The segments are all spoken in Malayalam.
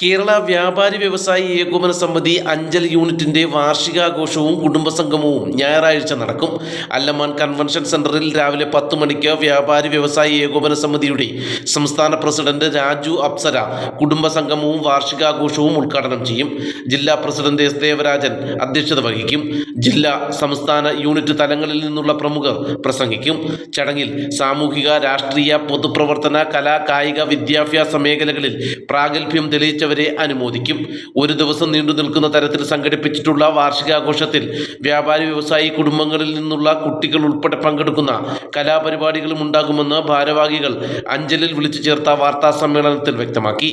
കേരള വ്യാപാരി വ്യവസായി ഏകോപന സമിതി അഞ്ചൽ യൂണിറ്റിന്റെ വാർഷികാഘോഷവും കുടുംബസംഗമവും ഞായറാഴ്ച നടക്കും. അല്ലമാൻ കൺവെൻഷൻ സെന്ററിൽ രാവിലെ പത്ത് മണിക്ക് വ്യാപാരി വ്യവസായി ഏകോപന സമിതിയുടെ സംസ്ഥാന പ്രസിഡന്റ് രാജു അപ്സര കുടുംബസംഗമവും വാർഷികാഘോഷവും ഉദ്ഘാടനം ചെയ്യും. ജില്ലാ പ്രസിഡന്റ് എസ് ദേവരാജൻ അധ്യക്ഷത വഹിക്കും. ജില്ലാ സംസ്ഥാന യൂണിറ്റ് തലങ്ങളിൽ നിന്നുള്ള പ്രമുഖർ പ്രസംഗിക്കും. ചടങ്ങിൽ സാമൂഹിക രാഷ്ട്രീയ പൊതുപ്രവർത്തന കലാ കായിക വിദ്യാഭ്യാസ മേഖലകളിൽ പ്രാഗൽഭ്യം തെളിയിച്ചവരെ അനുമോദിക്കും. ഒരു ദിവസം നീണ്ടു നിൽക്കുന്ന തരത്തിൽ സംഘടിപ്പിച്ചിട്ടുള്ള വാർഷികാഘോഷത്തിൽ വ്യാപാരി വ്യവസായി കുടുംബങ്ങളിൽ നിന്നുള്ള കുട്ടികൾ ഉൾപ്പെടെ പങ്കെടുക്കുന്ന കലാപരിപാടികളും ഉണ്ടാകുമെന്ന് ഭാരവാഹികൾ അഞ്ചലിൽ വിളിച്ചു ചേർത്ത വാർത്താ സമ്മേളനത്തിൽ വ്യക്തമാക്കി.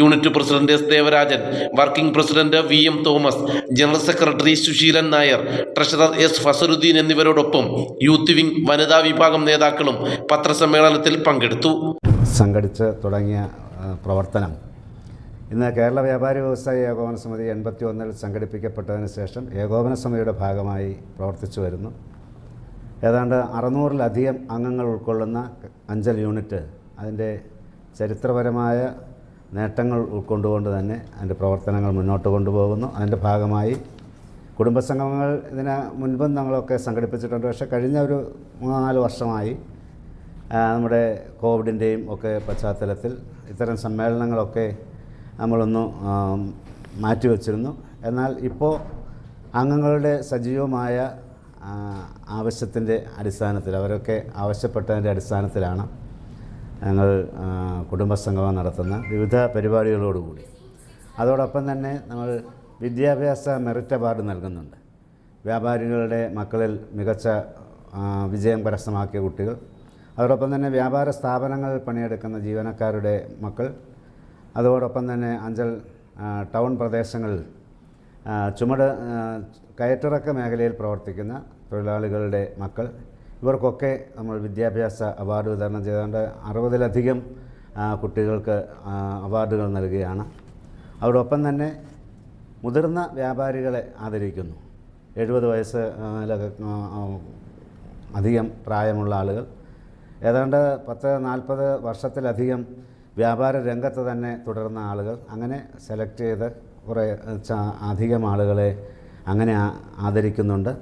Unit president S Devarajan working president V M Thomas general secretary Susheelan Nair treasurer S Fazaruddin എന്നിവരോടൊപ്പം യൂത്ത് വിംഗ് വനിതാ വിഭാഗം നേതാക്കളും പത്രസമ്മേളനത്തിൽ പങ്കെടുത്തു. സംഘടിച്ച് തുടങ്ങിയ പ്രവർത്തനം ഇന്ന് കേരള വ്യാപാരി വ്യവസായ ഏകോപന സമിതി എൺപത്തി ഒന്നിൽ സംഘടിപ്പിക്കപ്പെട്ടതിന് ശേഷം ഏകോപന സമിതിയുടെ ഭാഗമായി പ്രവർത്തിച്ചു വരുന്നു. ഏതാണ്ട് അറുന്നൂറിലധികം അംഗങ്ങൾ ഉൾക്കൊള്ളുന്ന അഞ്ചൽ യൂണിറ്റ് അതിന്റെ ചരിത്രപരമായ നേട്ടങ്ങൾ ഉൾക്കൊണ്ടുകൊണ്ട് തന്നെ അതിന്റെ പ്രവർത്തനങ്ങൾ മുന്നോട്ട് കൊണ്ടുപോകുന്നു. അതിന്റെ ഭാഗമായി കുടുംബസംഗമങ്ങൾ ഇതിന് മുൻപും നമ്മളൊക്കെ സംഘടിപ്പിച്ചിട്ടുണ്ട്. പക്ഷേ കഴിഞ്ഞ ഒരു മൂന്നാൽ വർഷമായി നമ്മുടെ കോവിഡിന്റെയും ഒക്കെ പശ്ചാത്തലത്തിൽ ഇത്തരം സമ്മേളനങ്ങളൊക്കെ നമ്മളൊന്ന് മാറ്റിവെച്ചിരുന്നു. എന്നാൽ ഇപ്പോൾ അംഗങ്ങളുടെ സജീവമായ ആവശ്യത്തിന്റെ അടിസ്ഥാനത്തിൽ അവരൊക്കെ ആവശ്യപ്പെട്ടതിന്റെ അടിസ്ഥാനത്തിലാണ് ഞങ്ങൾ കുടുംബസംഗമം നടത്തുന്ന വിവിധ പരിപാടികളോടുകൂടി. അതോടൊപ്പം തന്നെ നമ്മൾ വിദ്യാഭ്യാസ മെറിറ്റ് അവാർഡ് നൽകുന്നുണ്ട്. വ്യാപാരികളുടെ മക്കളിൽ മികച്ച വിജയം കരസ്ഥമാക്കിയ കുട്ടികൾ. അതോടൊപ്പം തന്നെ വ്യാപാര സ്ഥാപനങ്ങളിൽ പണിയെടുക്കുന്ന ജീവനക്കാരുടെ മക്കൾ അതോടൊപ്പം തന്നെ അഞ്ചൽ ടൗൺ പ്രദേശങ്ങളിൽ ചുമട് കയറ്ററക്ക മേഖലയിൽ പ്രവർത്തിക്കുന്ന തൊഴിലാളികളുടെ മക്കൾ. ഇവർക്കൊക്കെ നമ്മൾ വിദ്യാഭ്യാസ അവാർഡ് വിതരണം ചെയ്തുകൊണ്ട് അറുപതിലധികം കുട്ടികൾക്ക് അവാർഡുകൾ നൽകുകയാണ്. അവരോടൊപ്പം തന്നെ മുതിർന്ന വ്യാപാരികളെ ആദരിക്കുന്നു. എഴുപത് വയസ്സ് അധികം പ്രായമുള്ള ആളുകൾ. ഏതാണ്ട് പത്ത് നാൽപ്പത് വർഷത്തിലധികം വ്യാപാര രംഗത്ത് തന്നെ തുടർന്ന ആളുകൾ അങ്ങനെ സെലക്ട് ചെയ്ത് കുറേ അധികം ആളുകളെ അങ്ങനെ ആദരിക്കുന്നുണ്ട്.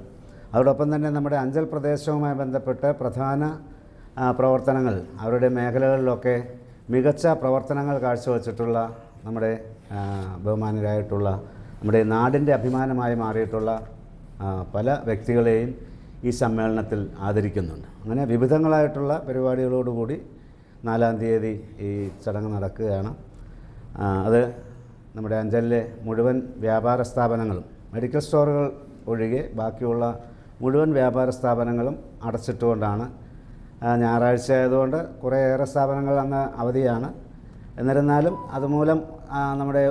അതോടൊപ്പം തന്നെ നമ്മുടെ അഞ്ചൽ പ്രദേശവുമായി ബന്ധപ്പെട്ട് പ്രധാന പ്രവർത്തനങ്ങൾ അവരുടെ മേഖലകളിലൊക്കെ മികച്ച പ്രവർത്തനങ്ങൾ കാഴ്ചവെച്ചിട്ടുള്ള നമ്മുടെ ബഹുമാനരായിട്ടുള്ള നമ്മുടെ നാടിന്റെ അഭിമാനമായി മാറിയിട്ടുള്ള പല വ്യക്തികളെയും ഈ സമ്മേളനത്തിൽ ആദരിക്കുന്നുണ്ട്. അങ്ങനെ വിവിധങ്ങളായിട്ടുള്ള പരിപാടികളോടുകൂടി നാലാം തീയതി ഈ ചടങ്ങ് നടക്കുകയാണ്. അത് നമ്മുടെ അഞ്ചലിലെ മുഴുവൻ വ്യാപാര സ്ഥാപനങ്ങളും മെഡിക്കൽ സ്റ്റോറുകൾ ഒഴികെ ബാക്കിയുള്ള മുഴുവൻ വ്യാപാര സ്ഥാപനങ്ങളും അടച്ചിട്ടുകൊണ്ടാണ്. ഞായറാഴ്ച ആയതുകൊണ്ട് കുറേയേറെ സ്ഥാപനങ്ങൾ അന്ന് അവധിയാണ്. എന്നിരുന്നാലും അതുമൂലം നമ്മുടെ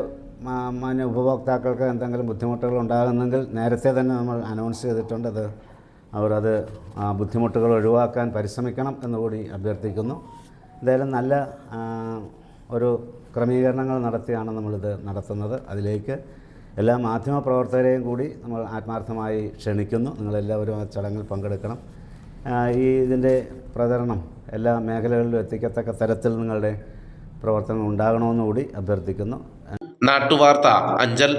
മാന്യ ഉപഭോക്താക്കൾക്ക് എന്തെങ്കിലും ബുദ്ധിമുട്ടുകൾ ഉണ്ടാകുന്നെങ്കിൽ നേരത്തെ തന്നെ നമ്മൾ അനൗൺസ് ചെയ്തിട്ടുണ്ട്. അത് അവരത് അത് ബുദ്ധിമുട്ടുകൾ ഒഴിവാക്കാൻ പരിശ്രമിക്കണം എന്നുകൂടി അഭ്യർത്ഥിക്കുന്നു. എന്തായാലും നല്ല ഒരു ക്രമീകരണങ്ങൾ നടത്തിയാണ് നമ്മളിത് നടത്തുന്നത്. അതിലേക്ക് എല്ലാ മാധ്യമ പ്രവർത്തകരെയും കൂടി നമ്മൾ ആത്മാർത്ഥമായി ക്ഷണിക്കുന്നു. നിങ്ങളെല്ലാവരും ആ ചടങ്ങിൽ പങ്കെടുക്കണം. ഈ ഇതിന്റെ പ്രചരണം എല്ലാ മേഖലകളിലും എത്തിക്കത്തക്ക തരത്തിൽ നിങ്ങളുടെ പ്രവർത്തനം ഉണ്ടാകണമെന്നുകൂടി അഭ്യർത്ഥിക്കുന്നു. നാട്ടുവാർത്ത അഞ്ചൽ